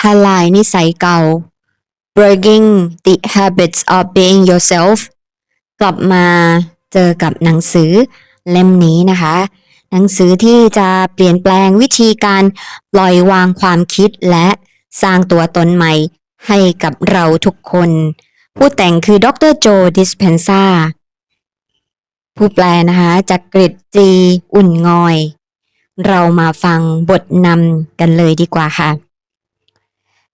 ทลายนิสัยเก่า breaking the habits of being yourself กลับมาเจอกับหนังสือเล่มนี้นะคะ หนังสือที่จะเปลี่ยนแปลงวิธีการปล่อยวางความคิดและสร้างตัวตนใหม่ให้กับเราทุกคน ผู้แต่งคือดรโจดิสเพนซาผู้แปลนะคะจากกริดจีอุ่นงอย เรามาฟังบทนำกันเลยดีกว่าค่ะ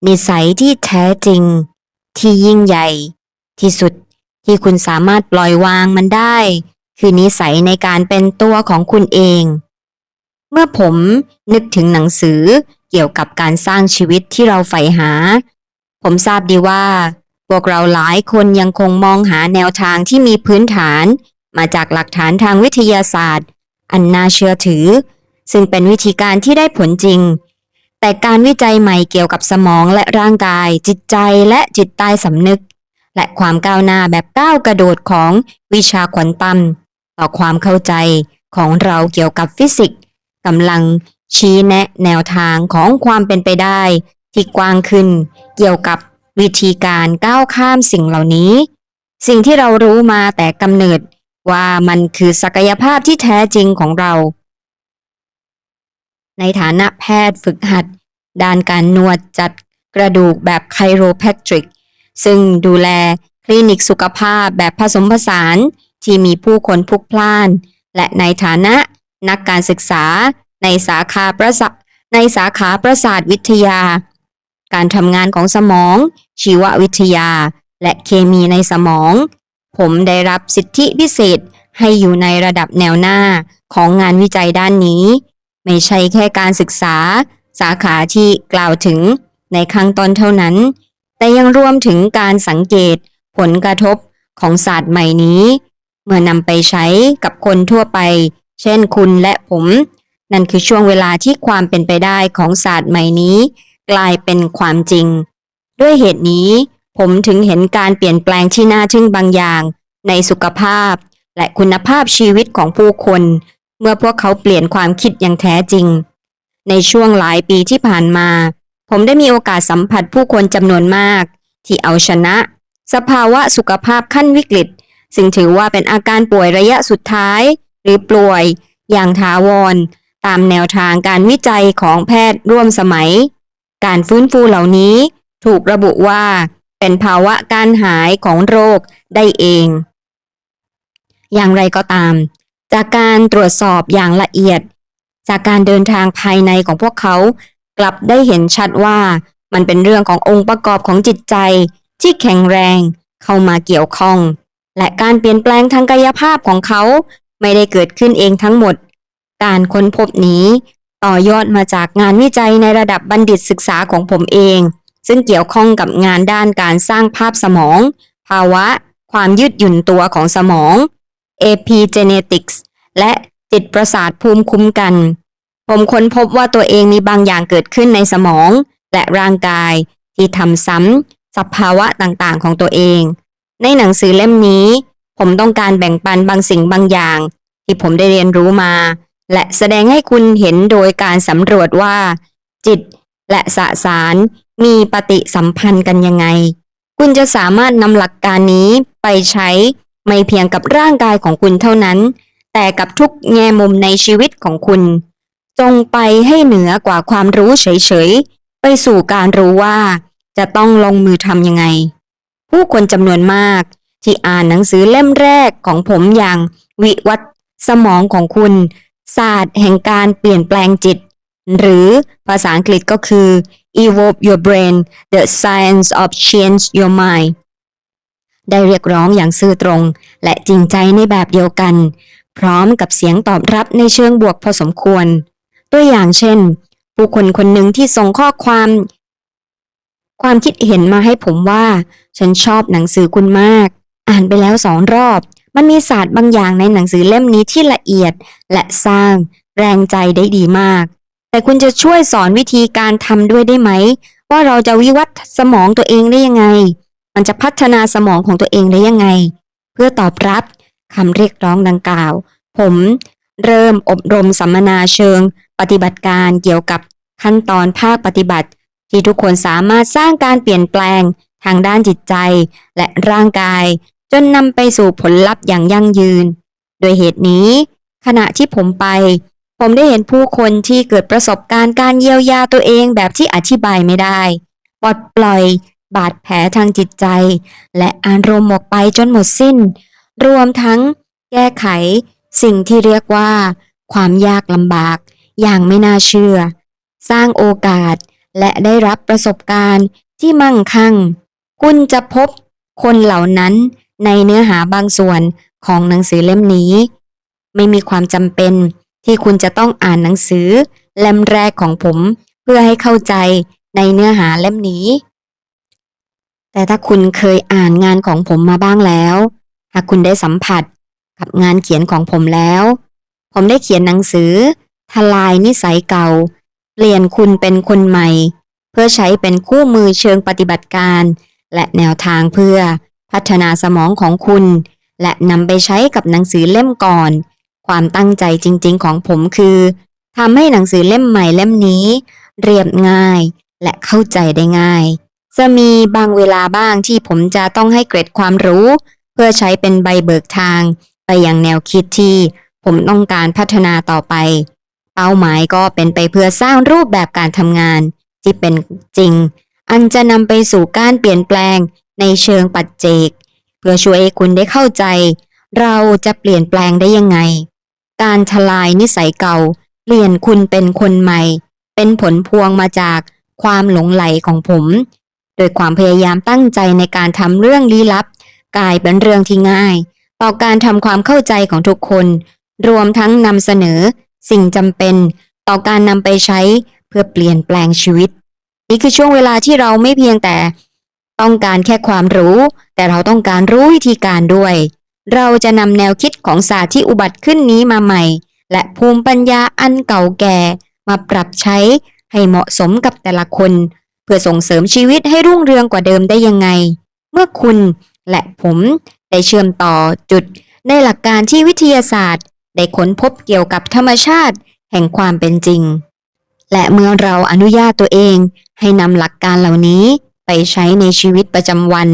นิสัยที่แท้จริง ที่ยิ่งใหญ่ ที่สุดที่คุณสามารถปล่อยวางมันได้ คือนิสัยในการเป็นตัวของคุณเอง เมื่อผมนึกถึงหนังสือเกี่ยวกับการสร้างชีวิตที่เราใฝ่หา ผมทราบดีว่า พวกเราหลายคนยังคงมองหาแนวทางที่มีพื้นฐาน มาจากหลักฐานทางวิทยาศาสตร์ อันน่าเชื่อถือ ซึ่งเป็นวิธีการที่ได้ผลจริง แต่การวิจัยใหม่เกี่ยวกับสมองและร่างกาย จิตใจและจิตใต้สำนึก และความก้าวหน้าแบบก้าวกระโดดของวิชาควอนตัมต่อความเข้าใจของเราเกี่ยวกับฟิสิกส์กำลังชี้แนะแนวทางของความเป็นไปได้ ที่กว้างขึ้น เกี่ยวกับวิธีการก้าวข้ามสิ่งเหล่านี้ สิ่งที่เรารู้มาแต่กำเนิดว่ามันคือศักยภาพที่แท้จริงของเรา ในฐานะแพทย์ฝึกหัด ด้านการนวดจัดกระดูกแบบไคโรแพทริก ซึ่งดูแลคลินิกสุขภาพแบบผสมผสานที่มีผู้คนพลุกพล่าน และในฐานะนักการศึกษาในสาขาประสาในสาขาประสาทวิทยา การทำงานของสมอง ชีววิทยา และเคมีในสมอง ผมได้รับสิทธิพิเศษให้อยู่ในระดับแนวหน้าของงานวิจัยด้านนี้ ไม่ใช่แค่การศึกษาสาขาที่กล่าวถึงในข้างต้นเท่านั้น แต่ยังรวมถึงการสังเกตผลกระทบของศาสตร์ใหม่นี้ เมื่อนำไปใช้กับคนทั่วไป เช่นคุณและผม นั่นคือช่วงเวลาที่ความเป็นไปได้ของศาสตร์ใหม่นี้ กลายเป็นความจริง ด้วยเหตุนี้ ผมถึงเห็นการเปลี่ยนแปลงที่น่าทึ่งบางอย่าง ในสุขภาพ และคุณภาพชีวิตของผู้คน เมื่อพวกเขาเปลี่ยนความคิดอย่างแท้จริง ในช่วงหลายปีที่ผ่านมา ผมได้มีโอกาสสัมผัสผู้คนจำนวนมาก ที่เอาชนะ สภาวะสุขภาพขั้นวิกฤต ซึ่งถือว่าเป็นอาการป่วยระยะสุดท้าย หรือป่วย อย่างถาวร ตามแนวทางการวิจัยของแพทย์ร่วมสมัย การฟื้นฟูเหล่านี้ถูกระบุว่า เป็นภาวะการหายของโรคได้เอง อย่างไรก็ตาม จากการตรวจสอบอย่างละเอียด จากการเดินทางภายในของพวกเขา กลับได้เห็นชัดว่ามันเป็นเรื่องขององค์ประกอบของจิตใจที่แข็งแรงเข้ามาเกี่ยวข้อง และการเปลี่ยนแปลงทางกายภาพของเขาไม่ได้เกิดขึ้นเองทั้งหมด การค้นพบนี้ ต่อยอดมาจากงานวิจัยในระดับบัณฑิตศึกษาของผมเอง ซึ่งเกี่ยวข้องกับงานด้านการสร้างภาพสมอง ภาวะ ความยืดหยุ่นตัวของสมอง epigenetics และจิตประสาทภูมิคุ้มกัน ผมค้นพบว่าตัวเองมีบางอย่างเกิดขึ้นในสมอง และร่างกายที่ทำซ้ำสภาวะต่างๆของตัวเอง ในหนังสือเล่มนี้ ผมต้องการแบ่งปันบางสิ่งบางอย่าง ที่ผมได้เรียนรู้มา และแสดงให้คุณเห็นโดยการสำรวจว่า จิตและสสารมีปฏิสัมพันธ์กันยังไง คุณจะสามารถนำหลักการนี้ไปใช้ ไม่เพียงกับร่างกายของคุณเท่านั้น แต่กับทุกแง่มุมในชีวิตของคุณ จงไปให้เหนือกว่าความรู้เฉยๆ ไปสู่การรู้ว่าจะต้องลงมือทำยังไง ผู้คนจำนวนมาก ที่อ่านหนังสือเล่มแรกของผมอย่าง วิวัฒน์สมองของคุณ ศาสตร์แห่งการเปลี่ยนแปลงจิต หรือภาษาอังกฤษก็คือ evolve your brain the science of change your mind ได้เรียกร้องอย่างซื่อตรง และจริงใจในแบบเดียวกัน พร้อมกับเสียงตอบรับในเชิงบวกพอสมควร ตัวอย่างเช่น ผู้คนคนหนึ่งที่ส่งข้อความ ความคิดเห็นมาให้ผมว่า ฉันชอบหนังสือคุณมาก อ่านไปแล้วสองรอบ มันมีศาสตร์บางอย่างในหนังสือเล่มนี้ที่ละเอียด และสร้าง แรงใจได้ดีมาก แต่คุณจะช่วยสอนวิธีการทำด้วยได้ไหม ว่าเราจะวิวัฒน์สมองตัวเองได้ยังไง มันจะพัฒนาสมองของตัวเองได้ยังไง เพื่อตอบรับคำเรียกร้องดังกล่าว ผมเริ่มอบรมสัมมนาเชิง ปฏิบัติการเกี่ยวกับขั้นตอนภาคปฏิบัติ ที่ทุกคนสามารถสร้างการเปลี่ยนแปลงทางด้านจิตใจและร่างกาย จนนำไปสู่ผลลัพธ์อย่างยั่งยืน โดยเหตุนี้ ขณะที่ผมไป ผมได้เห็นผู้คนที่เกิดประสบการณ์การเยียวยาตัวเองแบบที่อธิบายไม่ได้ ปลดปล่อย บาดแผลทางจิตใจ และอารมณ์ออกไปจนหมดสิ้น รวมทั้งแก้ไขสิ่งที่เรียกว่า ความยากลำบาก อย่างไม่น่าเชื่อ สร้างโอกาสและได้รับประสบการณ์ที่มั่งคั่ง คุณจะพบคนเหล่านั้นในเนื้อหาบางส่วนของหนังสือเล่มนี้ ไม่มีความจำเป็นที่คุณจะต้องอ่านหนังสือเล่มแรกของผม เพื่อให้เข้าใจในเนื้อหาเล่มนี้ แต่ถ้าคุณเคยอ่านงานของผมมาบ้างแล้ว หากคุณได้สัมผัสกับงานเขียนของผมแล้ว ผมได้เขียนหนังสือ ทลายนิสัยเก่า เปลี่ยนคุณเป็นคนใหม่ เพื่อใช้เป็นคู่มือเชิงปฏิบัติการ และแนวทางเพื่อพัฒนาสมองของคุณ และนำไปใช้กับหนังสือเล่มก่อน ความตั้งใจจริง ๆ ของผมคือทำให้หนังสือเล่มใหม่เล่มนี้ เรียบง่ายและเข้าใจได้ง่าย จะมีบางเวลาบ้างที่ผมจะต้องให้เกร็ดความรู้ เพื่อใช้เป็นใบเบิกทางไปยังแนวคิดที่ผมต้องการพัฒนาต่อไป เป้าหมายก็เป็นไปเพื่อสร้างรูปแบบการทำงาน ที่เป็นจริง อันจะนำไปสู่การเปลี่ยนแปลงในเชิงปัจเจก เพื่อช่วยให้คุณได้เข้าใจ เราจะเปลี่ยนแปลงได้ยังไง การทลายนิสัยเก่า เปลี่ยนคุณเป็นคนใหม่ เป็นผลพวงมาจากความหลงไหลของผม โดยความพยายามตั้งใจในการทำเรื่องลี้ลับ กลายเป็นเรื่องที่ง่าย ต่อการทำความเข้าใจของทุกคน รวมทั้งนำเสนอ สิ่งจำเป็น ต่อการนำไปใช้เพื่อเปลี่ยนแปลงชีวิต นี่คือช่วงเวลาที่เราไม่เพียงแต่ ต้องการแค่ความรู้ แต่เราต้องการรู้วิธีการด้วย เราจะนำแนวคิดของศาสตร์ที่อุบัติขึ้นนี้มาใหม่ และภูมิปัญญาอันเก่าแก่ มาปรับใช้ให้เหมาะสมกับแต่ละคน เพื่อส่งเสริมชีวิตให้รุ่งเรืองกว่าเดิมได้ยังไง เมื่อคุณและผมได้เชื่อมต่อจุดในหลักการที่วิทยาศาสตร์ ได้ค้นพบเกี่ยวกับธรรมชาติ แห่งความเป็นจริง และเมื่อเราอนุญาตตัวเองให้นำหลักการเหล่านี้ไปใช้ในชีวิตประจำวัน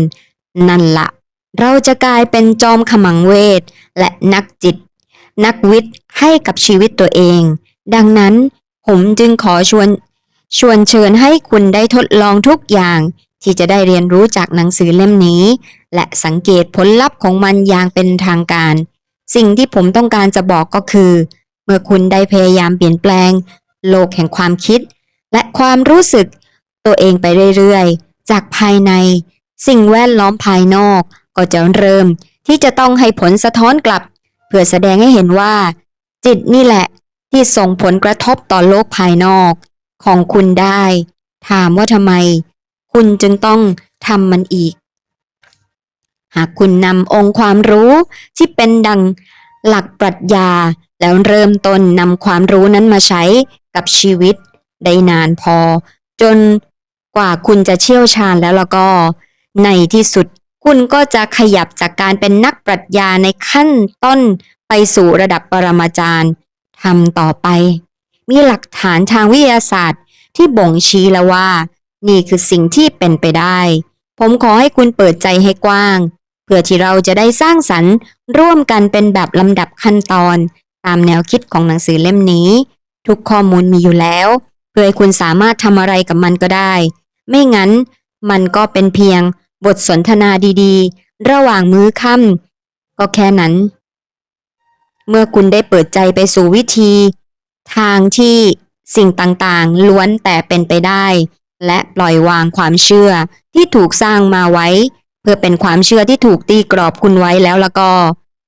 นั่นละเราจะกลายเป็นจอมขมังเวทและนักจิต นักวิทย์ให้กับชีวิตตัวเอง ดังนั้นผมจึงขอชวน ชวนเชิญให้คุณได้ทดลองทุกอย่าง ที่จะได้เรียนรู้จากหนังสือเล่มนี้ และสังเกตผลลัพธ์ของมันอย่างเป็นทางการ สิ่งที่ผมต้องการจะบอกก็คือ เมื่อคุณได้พยายามเปลี่ยนแปลง โลกแห่งความคิด และความรู้สึก ตัวเองไปเรื่อยๆ จากภายใน สิ่งแวดล้อมภายนอก ก็จะเริ่ม ที่จะต้องให้ผลสะท้อนกลับ เพื่อแสดงให้เห็นว่า จิตนี่แหละที่ส่งผลกระทบต่อโลกภายนอก ของคุณได้ ถามว่าทำไม คุณจึงต้องทำมันอีก หากคุณนำองค์ความรู้ที่เป็นดังหลักปรัชญา แล้วเริ่มต้นนำความรู้นั้นมาใช้กับชีวิต ได้นานพอ จนกว่าคุณจะเชี่ยวชาญแล้วแล้วก็ ในที่สุดคุณก็จะขยับจากการเป็นนักปรัชญาในขั้นต้นไปสู่ระดับปรมาจารย์ทำต่อไป มีหลักฐานทางวิทยาศาสตร์ ที่บ่งชี้แล้วว่า นี่คือสิ่งที่เป็นไปได้ ผมขอให้คุณเปิดใจให้กว้าง เพื่อที่เราจะได้สร้างสรรค์ร่วมกันเป็นแบบลำดับขั้นตอน ตามแนวคิดของหนังสือเล่มนี้ ทุกข้อมูลมีอยู่แล้ว เพื่อให้คุณสามารถทำอะไรกับมันก็ได้ ไม่งั้น มันก็เป็นเพียงบทสนทนาดีๆ ระหว่างมื้อค่ำก็แค่นั้น เมื่อคุณได้เปิดใจไปสู่วิธี ทางที่สิ่งต่างๆ ล้วนแต่เป็นไปได้ และปล่อยวางความเชื่อที่ถูกสร้างมาไว้ เพื่อเป็นความเชื่อที่ถูกตีกรอบคุณไว้แล้วแล้วก็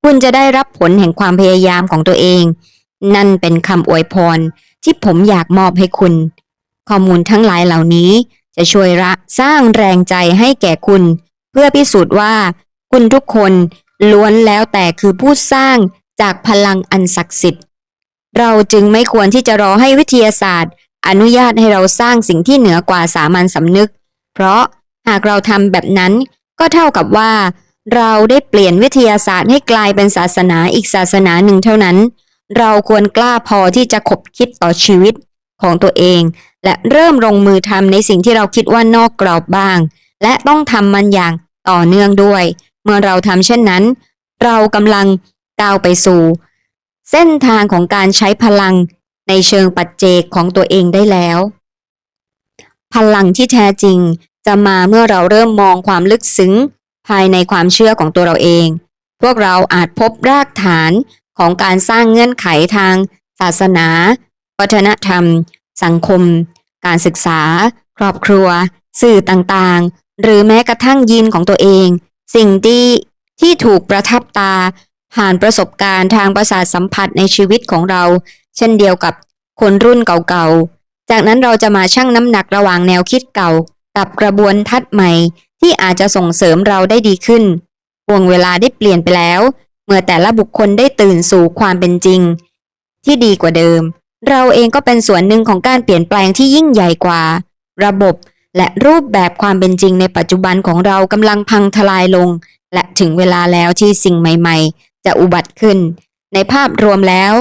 คุณจะได้รับผลแห่งความพยายามของตัวเอง นั่นเป็นคำอวยพรที่ผมอยากมอบให้คุณ ข้อมูลทั้งหลายเหล่านี้จะช่วยระสร้างแรงใจให้แก่คุณ เพื่อพิสูจน์ว่า คุณทุกคนล้วนแล้วแต่คือผู้สร้างจากพลังอันศักดิ์สิทธิ์ เราจึงไม่ควรที่จะรอให้วิทยาศาสตร์ อนุญาตให้เราสร้างสิ่งที่เหนือกว่าสามัญสำนึก เพราะหากเราทำแบบนั้นก็เท่ากับว่า เราได้เปลี่ยนวิทยาศาสตร์ให้กลายเป็นศาสนาอีกศาสนาหนึ่งเท่านั้น เราควรกล้าพอที่จะขบคิดต่อชีวิตของตัวเอง และเริ่มลงมือทำในสิ่งที่เราคิดว่านอกกรอบบ้าง และต้องทำมันอย่างต่อเนื่องด้วย เมื่อเราทำเช่นนั้น เรากำลังก้าวไปสู่ เส้นทางของการใช้พลังในเชิงปัจเจกของตัวเองได้แล้ว พลังที่แท้จริงจะมาเมื่อเราเริ่มมองความลึกซึ้งภายในความเชื่อของตัวเราเอง พวกเราอาจพบรากฐานของการสร้างเงื่อนไขทาง ศาสนา วัฒนธรรม สังคม การศึกษา ครอบครัว สื่อต่างๆ หรือแม้กระทั่งยีนของตัวเอง สิ่งที่ที่ถูกประทับตา ผ่านประสบการณ์ทางประสาทสัมผัสในชีวิตของเรา เช่นเดียวกับคนรุ่นเก่าๆ จากนั้นเราจะมาชั่งน้ำหนักระหว่างแนวคิดเก่า กับกระบวนทัศน์ใหม่ ที่อาจจะส่งเสริมเราได้ดีขึ้นห่วงเวลาได้เปลี่ยนไปแล้ว เมื่อแต่ละบุคคลได้ตื่นสู่ความเป็นจริง ที่ดีกว่าเดิม เราเองก็เป็นส่วนหนึ่งของการเปลี่ยนแปลงที่ยิ่งใหญ่กว่า ระบบและรูปแบบความเป็นจริงในปัจจุบันของเรากำลังพังทลายลง และถึงเวลาแล้วที่สิ่งใหม่ๆ จะอุบัติขึ้น ในภาพรวมแล้ว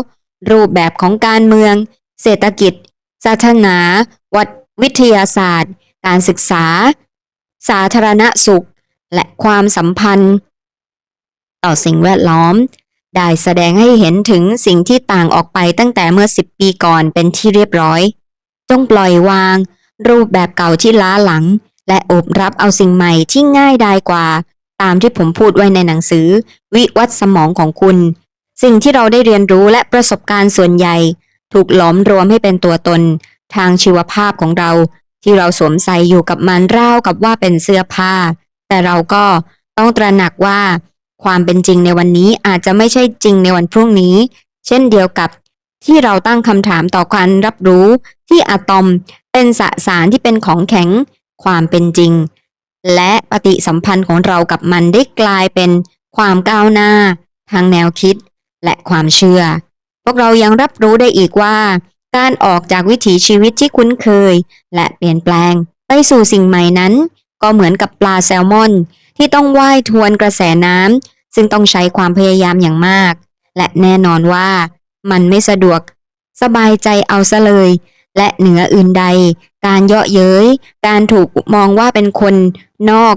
รูปแบบของการเมือง เศรษฐกิจ ศาสนา วัดวิทยาศาสตร์ การศึกษา สาธารณสุข และความสัมพันธ์ ต่อสิ่งแวดล้อม ได้แสดงให้เห็นถึงสิ่งที่ต่างออกไปตั้งแต่เมื่อ 10 ปีก่อนเป็นที่เรียบร้อย จงปล่อยวาง รูปแบบเก่าที่ล้าหลัง และโอบรับเอาสิ่งใหม่ที่ง่ายดายกว่า ตามที่ผมพูดไว้ในหนังสือ วิวัฒสมองของคุณ สิ่งที่เราได้เรียนรู้และประสบการณ์ส่วนใหญ่ ถูกหลอมรวมให้เป็นตัวตน ทางชีวภาพของเรา ที่เราสวมใส่อยู่กับมันราวกับว่าเป็นเสื้อผ้า แต่เราก็ต้องตระหนักว่า ความเป็นจริงในวันนี้อาจจะไม่ใช่จริงในวันพรุ่งนี้ เช่นเดียวกับที่เราตั้งคำถามต่อการรับรู้ที่อะตอมเป็นสสารที่เป็นของแข็ง ความเป็นจริง และปฏิสัมพันธ์ของเรากับมันได้กลายเป็นความก้าวหน้า ทางแนวคิด และความเชื่อ พวกเรายังรับรู้ได้อีกว่า การออกจากวิถีชีวิตที่คุ้นเคย และเปลี่ยนแปลงไปสู่สิ่งใหม่นั้น ก็เหมือนกับปลาแซลมอน ที่ต้องว่ายทวนกระแสน้ำซึ่งต้องใช้ความพยายามอย่างมาก และแน่นอนว่า มันไม่สะดวก สบายใจเอาซะเลย และเหนืออื่นใด การเยาะเย้ย การถูกมองว่าเป็นคนนอก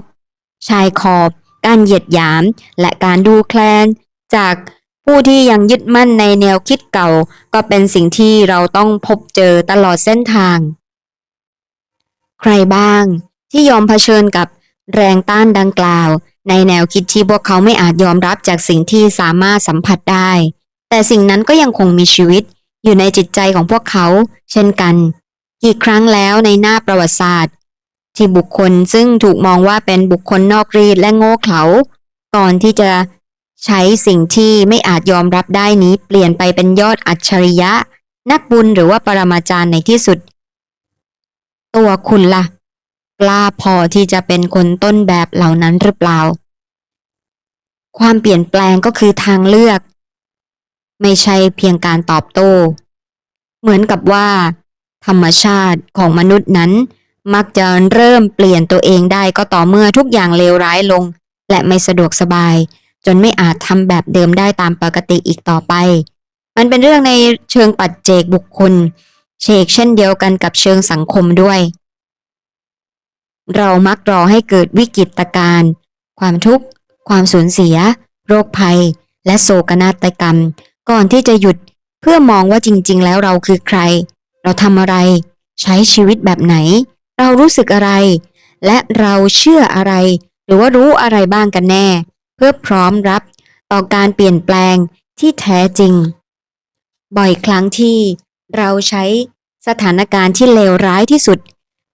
ชายขอบ การเหยียดหยาม และการดูแคลน จากผู้ที่ยังยึดมั่นในแนวคิดเก่า ก็เป็นสิ่งที่เราต้องพบเจอตลอดเส้นทาง ใครบ้าง ที่ยอมเผชิญกับแรงต้านดังกล่าว ในแนวคิดที่พวกเขาไม่อาจยอมรับจากสิ่งที่สามารถสัมผัสได้ แต่สิ่งนั้นก็ยังคงมีชีวิต อยู่ในจิตใจของพวกเขา เช่นกัน กี่ครั้งแล้วในหน้าประวัติศาสตร์ ที่บุคคลซึ่งถูกมองว่าเป็นบุคคลนอกรีดและโง่เขลาก่อนที่จะใช้สิ่งที่ไม่อาจยอมรับได้นี้เปลี่ยนไปเป็นยอดอัจฉริยะ นักบุญหรือว่าปรมาจารย์ในที่สุด ตัวคุณล่ะ กล้าพอที่จะเป็นคนต้นแบบเหล่านั้นหรือเปล่า ความเปลี่ยนแปลงก็คือทางเลือก ไม่ใช่เพียงการตอบโต้ เหมือนกับว่า ธรรมชาติของมนุษย์นั้น มักจะเริ่มเปลี่ยนตัวเองได้ก็ต่อเมื่อทุกอย่างเลวร้ายลง และไม่สะดวกสบาย จนไม่อาจทำแบบเดิมได้ตามปกติอีกต่อไป มันเป็นเรื่องในเชิงปัจเจกบุคคลเชกเช่นเดียวกันกับเชิงสังคมด้วย เรามักรอให้เกิดวิกฤตการณ์ความทุกข์ ความสูญเสีย โรคภัย และโศกนาฏกรรม ก่อนที่จะหยุดเพื่อมองว่าจริง ๆ แล้วเราคือใคร เราทำอะไร ใช้ชีวิตแบบไหน เรารู้สึกอะไร และเราเชื่ออะไร หรือว่ารู้อะไรบ้างกันแน่ เพื่อพร้อมรับต่อการเปลี่ยนแปลงที่แท้จริง บ่อยครั้งที่เราใช้สถานการณ์ที่เลวร้ายที่สุด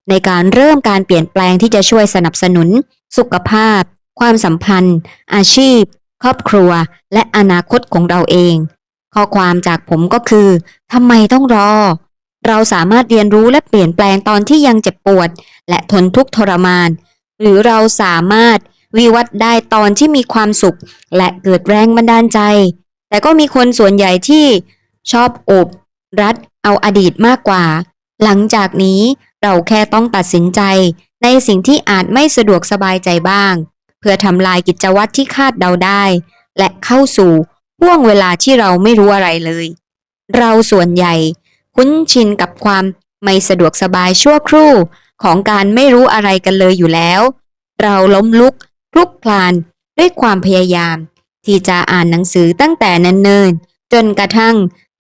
ในการเริ่มการเปลี่ยนแปลงที่จะช่วยสนับสนุน สุขภาพ ความสัมพันธ์ อาชีพ ครอบครัว และอนาคตของเราเอง ข้อความจากผมก็คือทำไมต้องรอ เราสามารถเรียนรู้และเปลี่ยนแปลงตอนที่ยังเจ็บปวด และทนทุกข์ทรมาน หรือเราสามารถวิวัฒน์ได้ตอนที่มีความสุข และเกิดแรงบันดาลใจ แต่ก็มีคนส่วนใหญ่ที่ชอบโอบรัดเอาอดีตมากกว่า หลังจากนี้เราแค่ต้องตัดสินใจ ในสิ่งที่อาจไม่สะดวกสบายใจบ้าง เพื่อทำลายกิจวัตรที่คาดเดาได้ และเข้าสู่ ห่วงเวลาที่เราไม่รู้อะไรเลย เราส่วนใหญ่คุ้นชินกับความไม่สะดวกสบายชั่วครู่ของการไม่รู้อะไรกันเลยอยู่แล้ว เราล้มลุกคลุกคลานด้วยความพยายาม ที่จะอ่านหนังสือตั้งแต่เนิ่นๆจนกระทั่ง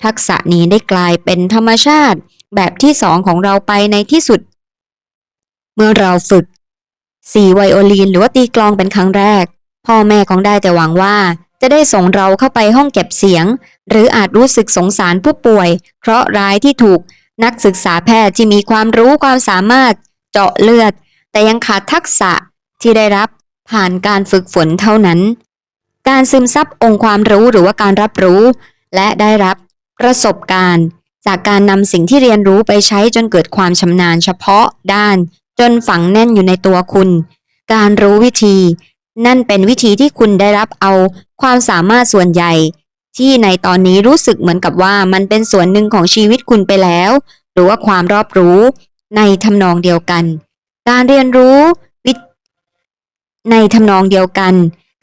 ทักษะนี้ได้กลายเป็นธรรมชาติแบบที่สองของเราไปในที่สุด เมื่อเราฝึกสี่ไวโอลินหรือว่าตีกลองเป็นครั้งแรก พ่อแม่คงได้แต่หวังว่า จะได้ส่งเราเข้าไปห้องเก็บเสียง หรืออาจรู้สึกสงสารผู้ป่วยเพราะร้ายที่ถูก นักศึกษาแพทย์ที่มีความรู้ความสามารถ เจาะเลือด แต่ยังขาดทักษะที่ได้รับผ่านการฝึกฝนเท่านั้น การซึมซับองค์ความรู้หรือว่าการรับรู้ และได้รับประสบการณ์ จากการนำสิ่งที่เรียนรู้ไปใช้จนเกิดความชำนาญเฉพาะด้าน จนฝังแน่นอยู่ในตัวคุณ การรู้วิธี นั่นเป็นวิธีที่คุณได้รับเอาความสามารถส่วนใหญ่ ที่ในตอนนี้รู้สึกเหมือนกับว่ามันเป็นส่วนหนึ่งของชีวิตคุณไปแล้ว หรือว่าความรอบรู้ในทำนองเดียวกัน การเรียนรู้วิในทำนองเดียวกัน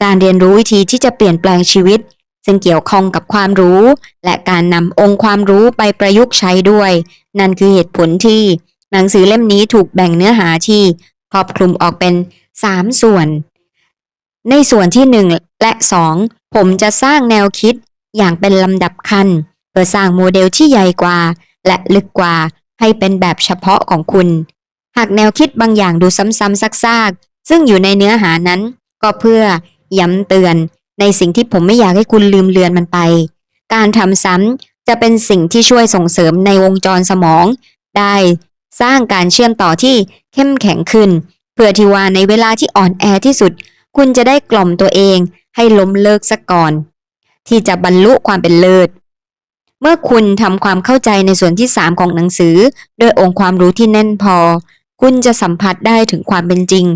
การเรียนรู้วิธีที่จะเปลี่ยนแปลงชีวิต ซึ่งเกี่ยวข้องกับความรู้ และการนำองค์ความรู้ไปประยุกต์ใช้ด้วย นั่นคือเหตุผลที่หนังสือเล่มนี้ถูกแบ่งเนื้อหาที่ครอบคลุมออกเป็น 3 ส่วน ในส่วนที่ 1 และ 2 ผมจะสร้างแนวคิดอย่างเป็นลำดับขั้นเพื่อสร้างโมเดลที่ใหญ่กว่า และลึกกว่าให้เป็นแบบเฉพาะของคุณ หากแนวคิดบางอย่างดูซ้ำๆซากๆ ซึ่งอยู่ในเนื้อหานั้น ก็เพื่อย้ำเตือนในสิ่งที่ผมไม่อยากให้คุณลืมเลือนมันไป การทำซ้ำจะเป็นสิ่งที่ช่วยส่งเสริมในวงจรสมอง ได้สร้างการเชื่อมต่อที่เข้มแข็งขึ้น เพื่อที่ว่าในเวลาที่อ่อนแอที่สุด คุณจะได้กล่อมตัวเองให้ล้มเลิกซะก่อน ที่จะบรรลุความเป็นเลิศ เมื่อคุณทำความเข้าใจในส่วนที่3ของหนังสือ ด้วยองค์ความรู้ที่แน่นพอ คุณจะสัมผัสได้ถึงความเป็นจริง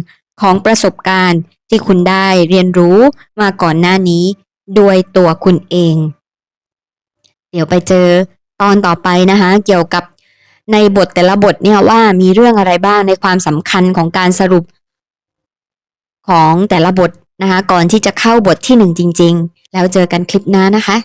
ของประสบการณ์ที่คุณได้เรียนรู้มาก่อนหน้านี้ด้วยตัวคุณเอง เดี๋ยวไปเจอตอนต่อไปนะคะเกี่ยวกับในบทแต่ละบทเนี่ยว่ามีเรื่องอะไรบ้างในความสำคัญของการสรุป ของแต่ละบทนะคะ ก่อนที่จะเข้าบทที่หนึ่งจริง ๆ แล้วเจอกันคลิปหน้านะคะ